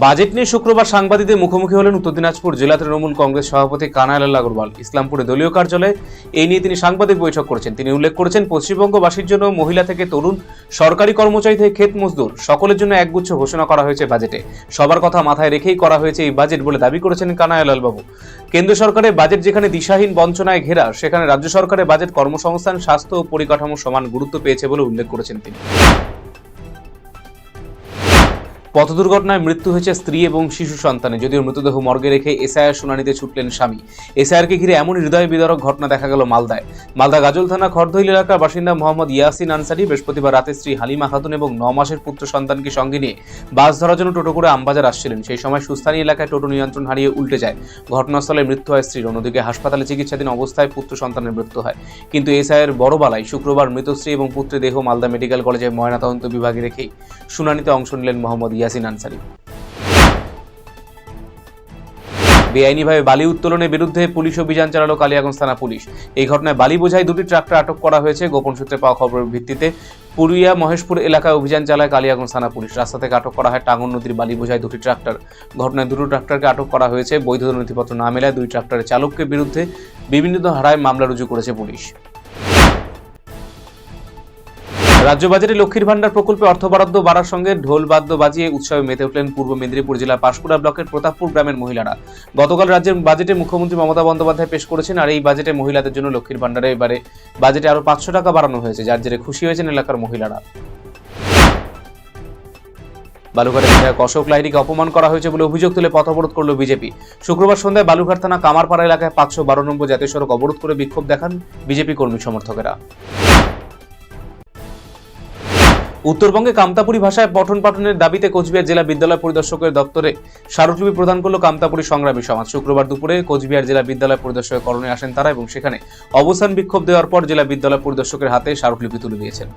Budget নিয়ে শুক্রবার সাংবাদিকদের মুখোমুখি হলেন উত্তর দিনাজপুর জেলা তৃণমূল কংগ্রেস সভাপতি কানাইলাল আগরওয়াল ইসলামপুরে দলীয় কার্যালয়ে এই নিয়ে তিনি সাংবাদিক বৈঠক করেছেন। তিনি উল্লেখ করেছেন, পশ্চিমবঙ্গবাসীর জন্য মহিলা থেকে তরুণ, সরকারি কর্মচারী থেকে ক্ষেত মজদুর, সকলের জন্য একগুচ্ছ ঘোষণা করা হয়েছে বাজেটে। সবার কথা মাথায় রেখেই করা হয়েছে এই বাজেট বলে দাবি করেছেন কানাইলাল বাবু কেন্দ্র সরকারের বাজেট যেখানে দিশাহীন বঞ্চনায় ঘেরা, সেখানে রাজ্য সরকারের বাজেট কর্মসংস্থান, স্বাস্থ্য ও পরিকাঠামো সমান গুরুত্ব পেয়েছে বলে উল্লেখ করেছেন তিনি। পথ দুর্ঘটনায় মৃত্যু হয়েছে স্ত্রী এবং শিশু সন্তানে। যদিও মৃতদেহ মর্গে রেখে এসআইআর শুনানিতে ছুটলেন স্বামী। এসআইআরকে ঘিরে এমন হৃদয় বিদারক ঘটনা দেখা গেল মালদায়। মালদা গাজল থানা খড়দইল এলাকার বাসিন্দা মোহাম্মদ ইয়াসিন আনসারি বৃহস্পতিবার রাতে স্ত্রী হালিমা খাতুন এবং ন মাসের পুত্র সন্তানকে সঙ্গে নিয়ে বাস ধরার জন্য টোটো করে আমবাজার আসছিলেন। সেই সময় সুস্থানী এলাকায় টোটো নিয়ন্ত্রণ হারিয়ে উল্টে যায়। ঘটনাস্থলে মৃত্যু হয় স্ত্রীর। অন্যদিকে হাসপাতালে চিকিৎসাধীন অবস্থায় পুত্র সন্তানের মৃত্যু হয়। কিন্তু এসআইয়ের বড় বালায় শুক্রবার মৃত স্ত্রী এবং পুত্রের দেহ মালদা মেডিকেল কলেজে ময়নাতদন্ত বিভাগে রেখেই শুনানিতে অংশ নিলেন মোহাম্মদ ইয়াসিন আনসারি। বেআইনিভাবে বালি উত্তোলনের বিরুদ্ধে পুলিশ অভিযান চালালো কালিয়াগঞ্জ থানা পুলিশ। এই ঘটনায় বালি বোঝাই দুটি ট্রাক্টর আটক করা হয়েছে। গোপন সূত্রে পাওয়া খবরের ভিত্তিতে পুরুলিয়া মহেশপুর এলাকায় অভিযান চালায় কালিয়াগঞ্জ থানা পুলিশ। রাস্তা থেকে আটক করা হয় টাঙ্গন নদীর বালি বোঝাই দুটি ট্রাক্টর। ঘটনায় দুটো ট্রাক্টরকে আটক করা হয়েছে। বৈধ নথিপত্র না মেলায় দুই ট্রাক্টরের চালককে বিরুদ্ধে বিভিন্ন ধারায় মামলা রুজু করেছে পুলিশ। রাজ্য বাজেটে লক্ষ্মীর ভান্ডার প্রকল্পে অর্থ বরাদ্দ বাড়ার সঙ্গে ঢোল বাদ্য বাজিয়ে উৎসবে মেতে উঠলেন পূর্ব মেদিনীপুর জেলার পাঁশকুড়া ব্লকের প্রতাপপুর গ্রামের মহিলারা। গতকাল রাজ্যের বাজেটে মুখ্যমন্ত্রী মমতা বন্দ্যোপাধ্যায় পেশ করেছেন আর এই বাজেটে মহিলাদের জন্য লক্ষ্মীর ভান্ডারে এবারে বাজেটে আরও পাঁচশো টাকা বাড়ানো হয়েছে, যার জেরে খুশি হয়েছেন এলাকার মহিলারা। বালুঘাটের বিধায়ক অশোক লাহিড়িকে অপমান করা হয়েছে বলে অভিযোগ তুলে পথ অবরোধ করল বিজেপি। শুক্রবার সন্ধ্যায় বালুঘাট থানা কামারপাড়া এলাকায় পাঁচশো বারো নম্বর জাতীয় সড়ক অবরোধ করে বিক্ষোভ দেখান বিজেপি কর্মী সমর্থকেরা। উত্তরবঙ্গে কামতাপুরি ভাষায় পঠন পাঠনের দাবিতে কোচবিহার জেলা বিদ্যালয় পরিদর্শকের দপ্তরে স্মারকলিপি প্রদান করল কামতাপুরি সংগ্রামী সমাজ। শুক্রবার দুপুরে কোচবিহার জেলা বিদ্যালয় পরিদর্শকের করণে আসেন তারা এবং সেখানে অবস্থান বিক্ষোভ দেওয়ার পর জেলা বিদ্যালয় পরিদর্শকের হাতে স্মারকলিপি তুলে দিয়েছেন।